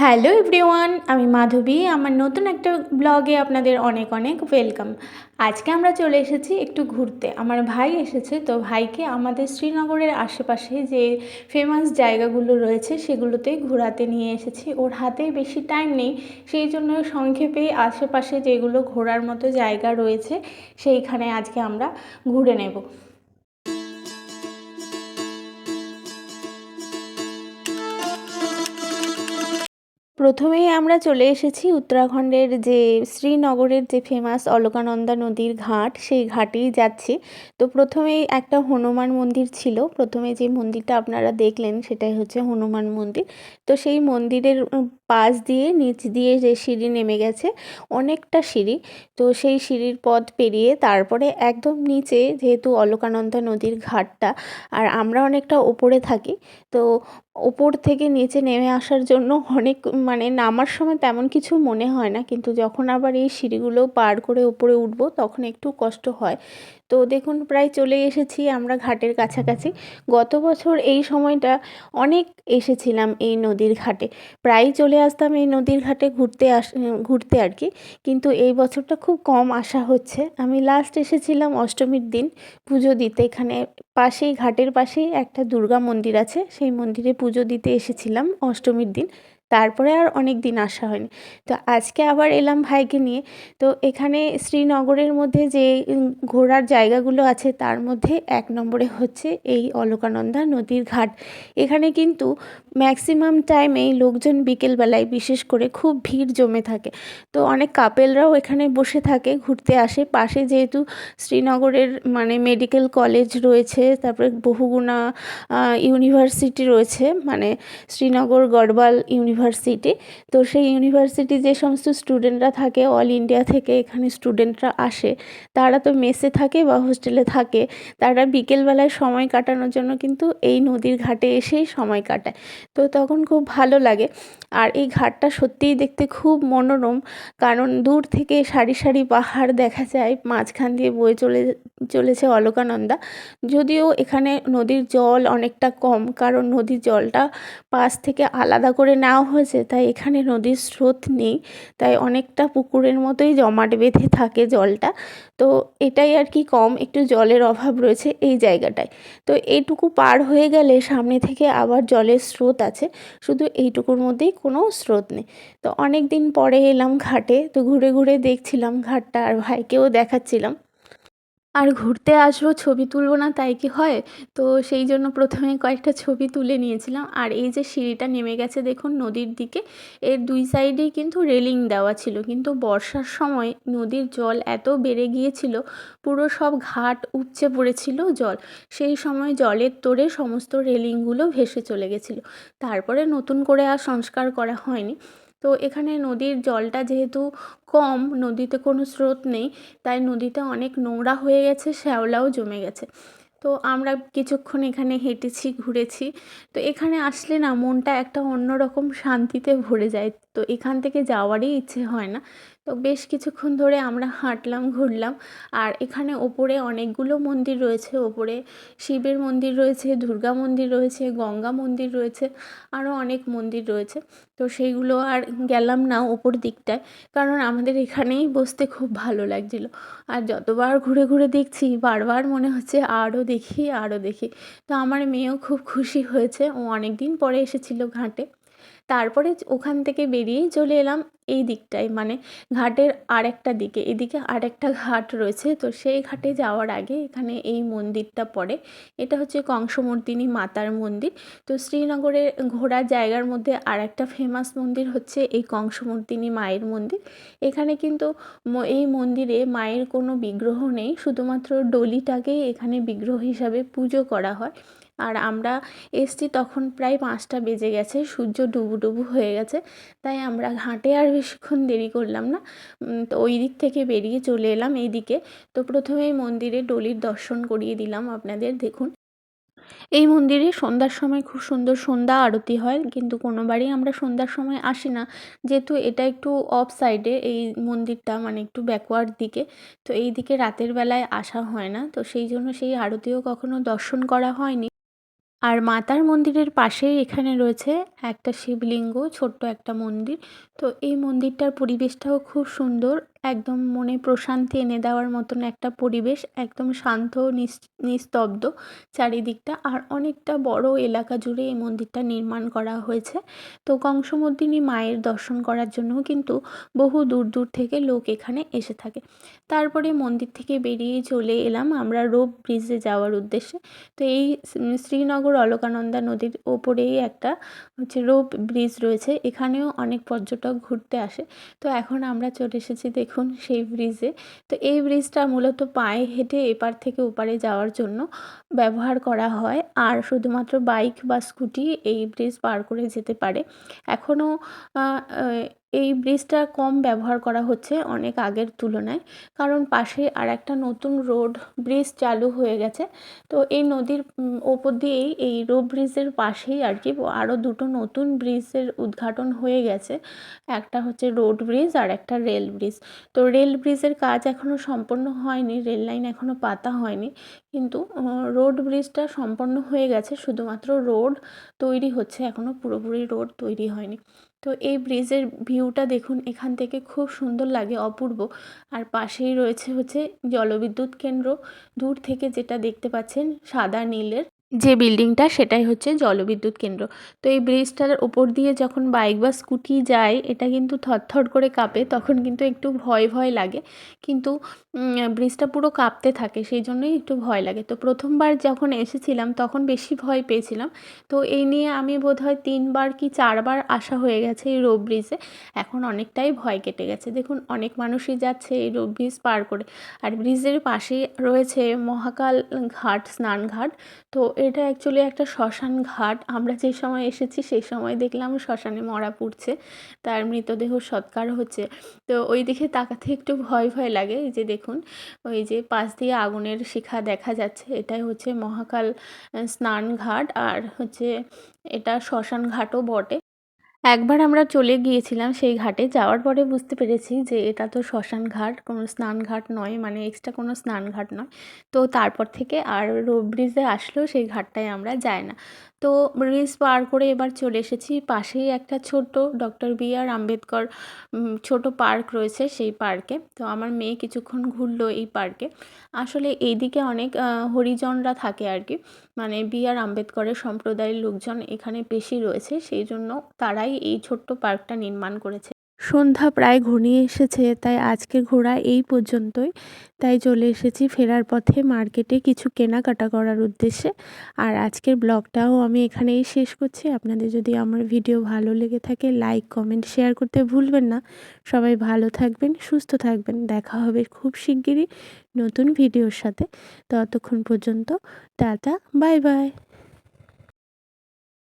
Hello everyone, আমি মাধবী। আমার নতুন একটা ব্লগে আপনাদের অনেক অনেক ওয়েলকাম। আজকে আমরা চলে এসেছি একটু ঘুরতে। আমার ভাই এসেছে, তো ভাইকে আমাদের শ্রীনগরের আশেপাশে যে ফেমাস জায়গাগুলো রয়েছে সেগুলোতে ঘোরাতে নিয়ে এসেছি। ওর হাতে বেশি টাইম নেই, সেই জন্য সংক্ষেপে আশেপাশে যেগুলো ঘোরার মতো জায়গা রয়েছে, সেইখানে আজকে আমরা ঘুরে নেব। প্রথমেই আমরা চলে এসেছি উত্তরাখণ্ডের যে শ্রীনগরের যে ফেমাস অলকানন্দা নদীর ঘাট, সেই ঘাটেই যাচ্ছি। তো প্রথমেই একটা হনুমান মন্দির ছিল। প্রথমে যে মন্দিরটা আপনারা দেখলেন সেটাই হচ্ছে হনুমান মন্দির। তো সেই মন্দিরের পাশ দিয়ে, নিচ দিয়ে যে সিঁড়ি নেমে গেছে, অনেকটা সিঁড়ি। তো সেই সিঁড়ির পথ পেরিয়ে তারপরে একদম নিচে যেহেতু অলকানন্দা নদীর ঘাটটা, আর আমরা অনেকটা ওপরে থাকি, তো ওপর থেকে নিচে নেমে আসার জন্য অনেক মানে নামার সময় তেমন কিছু মনে হয় না। কিন্তু যখন আবার এই সিঁড়িগুলো পার করে ওপরে উঠবো, তখন একটু কষ্ট হয়। তো দেখুন প্রায় চলে এসেছি আমরা ঘাটের কাছাকাছি। গত বছর এই সময়টা অনেক এসেছিলাম এই নদীর ঘাটে। প্রায়ই চলে আসতাম এই নদীর ঘাটে ঘুরতে আস, ঘুরতে আর কি। কিন্তু এই বছরটা খুব কম আসা হচ্ছে। আমি লাস্ট এসেছিলাম অষ্টমীর দিন পুজো দিতে। এখানে পাশেই, ঘাটের পাশেই একটা দুর্গা মন্দির আছে। সেই মন্দিরে পুজো দিতে এসেছিলাম অষ্টমীর দিন। তারপরে আর অনেক দিন আসা হয়নি। তো আজকে আবার এলাম ভাইকে নিয়ে। তো এখানে শ্রীনগরের মধ্যে যে ঘোরার জায়গাগুলো আছে, তার মধ্যে এক নম্বরে হচ্ছে এই অলকানন্দা নদীর ঘাট। এখানে কিন্তু ম্যাক্সিমাম টাইমেই লোকজন বিকেলবেলায় বিশেষ করে খুব ভিড় জমে থাকে। তো অনেক কাপেলরাও এখানে বসে থাকে, ঘুরতে আসে। পাশে যেহেতু শ্রীনগরের মানে মেডিকেল কলেজ রয়েছে, তারপরে বহুগুণা ইউনিভার্সিটি রয়েছে মানে শ্রীনগর গড়বাল ইউনিভার্সিটি। তো সেই ইউনিভার্সিটি যে সমস্ত স্টুডেন্টরা থাকে, অল ইন্ডিয়া থেকে এখানে স্টুডেন্টরা আসে, তারা তো মেসে থাকে বা হোস্টেলে থাকে। তারা বিকেলবেলায় সময় কাটানোর জন্য কিন্তু এই নদীর ঘাটে এসেই সময় কাটায়। তো তখন খুব ভালো লাগে। আর এই ঘাটটা সত্যিই দেখতে খুব মনোরম, কারণ দূর থেকে সারি সারি পাহাড় দেখা যায়, মাঝখান দিয়ে বয়ে চলে, চলেছে অলকানন্দা। যদিও এখানে নদীর জল অনেকটা কম, কারণ নদীর জলটা পাশ থেকে আলাদা করে নেওয়া হয়েছে, তাই এখানে নদীর স্রোত নেই, তাই অনেকটা পুকুরের মতোই জমাট বেঁধে থাকে জলটা। তো এটাই আর কি কম, একটু জলের অভাব রয়েছে এই জায়গাটায়। তো এইটুকু পার হয়ে গেলে সামনে থেকে আবার জলের স্রোত আছে। শুধু এইটুকুর মধ্যেই কোনো স্রোত নেই। তো অনেক দিন পরে এলাম ঘাটে, তো ঘুরে ঘুরে দেখছিলাম ঘাটটা আর ভাইকেও দেখাচ্ছিলাম। আর ঘুরতে আসব, ছবি তুলবো না, তাই কি হয়? তো সেই জন্য প্রথমে কয়েকটা ছবি তুলে নিয়েছিলাম। আর এই যে সিঁড়িটা নেমে গেছে দেখুন নদীর দিকে, এর দুই সাইডেই কিন্তু রেলিং দেওয়া ছিল। কিন্তু বর্ষার সময় নদীর জল এত বেড়ে গিয়েছিল, পুরো সব ঘাট উপচে পড়েছিল জল। সেই সময় জলের তোড়ে সমস্ত রেলিংগুলো ভেসে চলে গেছিল। তারপরে নতুন করে আর সংস্কার করা হয়নি। তো এখানে নদীর জলটা যেহেতু কম, নদীতে কোনো স্রোত নেই, তাই নদীতে অনেক নোংরা হয়ে গেছে, শ্যাওলাও জমে গেছে। তো আমরা কিছুক্ষণ এখানে হেঁটেছি, ঘুরেছি। তো এখানে আসলে না, মনটা একটা অন্যরকম শান্তিতে ভরে যায়। তো এখান থেকে যাওয়ারই ইচ্ছে হয় না। তো বেশ কিছুক্ষণ ধরে আমরা হাঁটলাম, ঘুরলাম। আর এখানে ওপরে অনেকগুলো মন্দির রয়েছে। ওপরে শিবের মন্দির রয়েছে, দুর্গা মন্দির রয়েছে, গঙ্গা মন্দির রয়েছে, আরও অনেক মন্দির রয়েছে। তো সেইগুলো আর গেলাম না ওপর দিকটায়, কারণ আমাদের এখানেই বসতে খুব ভালো লাগছিল। আর যতবার ঘুরে ঘুরে দেখছি, বারবার মনে হচ্ছে আরও দেখি আরও দেখি। তো আমার মেয়েও খুব খুশি হয়েছে। ও অনেক দিন পরে এসেছিল ঘাটে। তারপরে ওখান থেকে বেরিয়ে চলে এলাম এই দিকটায় মানে ঘাটের আরেকটা দিকে। এদিকে আরেকটা ঘাট রয়েছে, তো সেই ঘাটে যাওয়ার আগে এখানে এই মন্দিরটা পড়ে। এটা হচ্ছে কংসমর্দিনী মাতার মন্দির। তো শ্রীনগরের ঘোরার জায়গার মধ্যে আর একটা ফেমাস মন্দির হচ্ছে এই কংসমর্দিনী মায়ের মন্দির। এখানে কিন্তু এই মন্দিরে মায়ের কোনো বিগ্রহ নেই, শুধুমাত্র ডলিটাকেই এখানে বিগ্রহ হিসাবে পুজো করা হয়। আর আমরা এসছি তখন প্রায় পাঁচটা বেজে গেছে, সূর্য ডুবু ডুবু হয়ে গেছে, তাই আমরা ঘাটে আর বেশিক্ষণ দেরি করলাম না। তো ওই দিক থেকে বেরিয়ে চলে এলাম এই দিকে তো প্রথমেই মন্দিরে ডলির দর্শন করিয়ে দিলাম আপনাদের, দেখুন। এই মন্দিরে সন্ধ্যার সময় খুব সুন্দর সন্ধ্যা আরতি হয়, কিন্তু কোনোবারই আমরা সন্ধ্যার সময় আসি না। যেহেতু এটা একটু অফ সাইডে এই মন্দিরটা মানে একটু ব্যাকওয়ার্ড দিকে, তো এই দিকে রাতের বেলায় আসা হয় না। তো সেই জন্য সেই আরতিও কখনো দর্শন করা হয়নি। আর মাতার মন্দিরের পাশেই এখানে রয়েছে একটা শিবলিঙ্গ, ছোট্ট একটা মন্দির। তো এই মন্দিরটার পরিবেশটাও খুব সুন্দর একদম মনে প্রশান্তি এনে দেওয়ার মতন একটা পরিবেশ, একদম শান্ত, নিস- নিস্তব্ধ চারিদিকটা। আর অনেকটা বড় এলাকা জুড়ে এই মন্দিরটা নির্মাণ করা হয়েছে। তো কংসমর্দিনী মায়ের দর্শন করার জন্যও কিন্তু বহু দূর দূর থেকে লোক এখানে এসে থাকে। তারপরে মন্দির থেকে বেরিয়ে চলে এলাম আমরা রোপ ব্রিজে যাওয়ার উদ্দেশ্যে। তো এই শ্রীনগর অলকানন্দা নদীর ওপরেই একটা হচ্ছে রোপ ব্রিজ রয়েছে। এখানেও অনেক পর্যটক ঘুরতে আসে। তো এখন আমরা চলে এসেছি দেখুন সেই ব্রিজে তো এই ব্রিজটা মূলত পায়ে হেঁটে এপার থেকে ওপারে যাওয়ার জন্য ব্যবহার করা হয়। আর শুধুমাত্র বাইক বা স্কুটি এই ব্রিজ পার করে যেতে পারে। এখনও এই ব্রিজটা কম ব্যবহার করা হচ্ছে অনেক আগের তুলনায়। কারণ পাশে আর একটা নতুন রোড ব্রিজ চালু হয়ে গেছে। তো এই নদীর ওপর দিয়েই এই রোড ব্রিজের পাশেই আর কি আরও দুটো নতুন ব্রিজের উদ্ঘাটন হয়ে গেছে। একটা হচ্ছে রোড ব্রিজ আর একটা রেল ব্রিজ। তো রেল ব্রিজের কাজ এখনও সম্পন্ন হয়নি, রেল লাইন এখনও পাতা হয়নি। কিন্তু রোড ব্রিজটা সম্পন্ন হয়ে গেছে। শুধুমাত্র রোড তৈরি হচ্ছে এখনও পুরোপুরি রোড তৈরি হয়নি। তো এই ব্রিজের ভিউটা দেখুন, এখান থেকে খুব সুন্দর লাগে, অপূর্ব। আর পাশেই রয়েছে হচ্ছে জলবিদ্যুৎ কেন্দ্র। দূর থেকে যেটা দেখতে পাচ্ছেন, সাদা নীলের যে বিল্ডিংটা সেটাই হচ্ছে জলবিদ্যুৎ কেন্দ্র। তো এই ব্রিজটার ওপর দিয়ে যখন বাইক বা স্কুটি যায়, এটা কিন্তু থরথর করে কাঁপে, তখন কিন্তু একটু ভয় ভয় লাগে। কিন্তু ব্রিজটা পুরো কাঁপতে থাকে, সেই জন্যই একটু ভয় লাগে। তো প্রথমবার যখন এসেছিলাম, তখন বেশি ভয় পেয়েছিলাম। তো এই নিয়ে আমি বোধহয় তিনবার কি চারবার আসা হয়ে গেছে এই রোপ ব্রিজে। এখন অনেকটাই ভয় কেটে গেছে। দেখুন, অনেক মানুষই যাচ্ছে এই রোপ ব্রিজ পার করে। আর ব্রিজের পাশে রয়েছে মহাকাল ঘাট স্নান ঘাট তো এটা অ্যাকচুয়ালি একটা শ্মশান ঘাট। আমরা যে সময় এসেছি সেই সময় দেখলাম শ্মশানে মরা পুড়ছে। তার মৃতদেহ সৎকার হচ্ছে। তো ওই দিকে তাকাতে একটু ভয় ভয় লাগে। এই যে দেখুন, ওই যে পাশ দিয়ে আগুনের শিখা দেখা যাচ্ছে। এটাই হচ্ছে মহাকাল স্নান ঘাট। আর হচ্ছে এটা শ্মশান ঘাটও বটে। একবার আমরা চলে গিয়েছিলাম সেই ঘাটে, যাওয়ার পরে বুঝতে পেরেছি যে এটা তো শ্মশান ঘাট, কোনো স্নান ঘাট নয় মানে এক্সট্রা কোনো স্নান ঘাট নয়। তো তারপর থেকে আর রোড ব্রিজে আসলেও সেই ঘাটটায় আমরা যাই না। তো রিলস পার করে এবার চলে এসেছি। পাশেই একটা ছোট ডক্টর বি আর আম্বেদকর ছোট পার্ক রয়েছে সেই পার্কে। তো আমার মেয়ে কিছুক্ষণ ঘুরলো এই পার্কে। আসলে এইদিকে অনেক হরিজনরা থাকে আর কি। মানে বি আর আম্বেদকরের সম্প্রদায়ের লোকজন এখানে বেশি রয়েছে। সেই জন্য তারাই এই ছোট্ট পার্কটা নির্মাণ করেছে। সন্ধ্যা প্রায় ঘনিয়ে এসেছে, তাই আজকের ঘোরা এই পর্যন্তই। তাই চলে এসেছি ফেরার পথে মার্কেটে কিছু কেনাকাটা করার উদ্দেশ্যে। আর আজকের ব্লগটাও আমি এখানেই শেষ করছি। আপনাদের যদি আমার ভিডিও ভালো লেগে থাকে, লাইক, কমেন্ট, শেয়ার করতে ভুলবেন না। সবাই ভালো থাকবেন, সুস্থ থাকবেন। দেখা হবে খুব শিগগিরই নতুন ভিডিওর সাথে। ততক্ষণ পর্যন্ত টাটা, বাই বাই।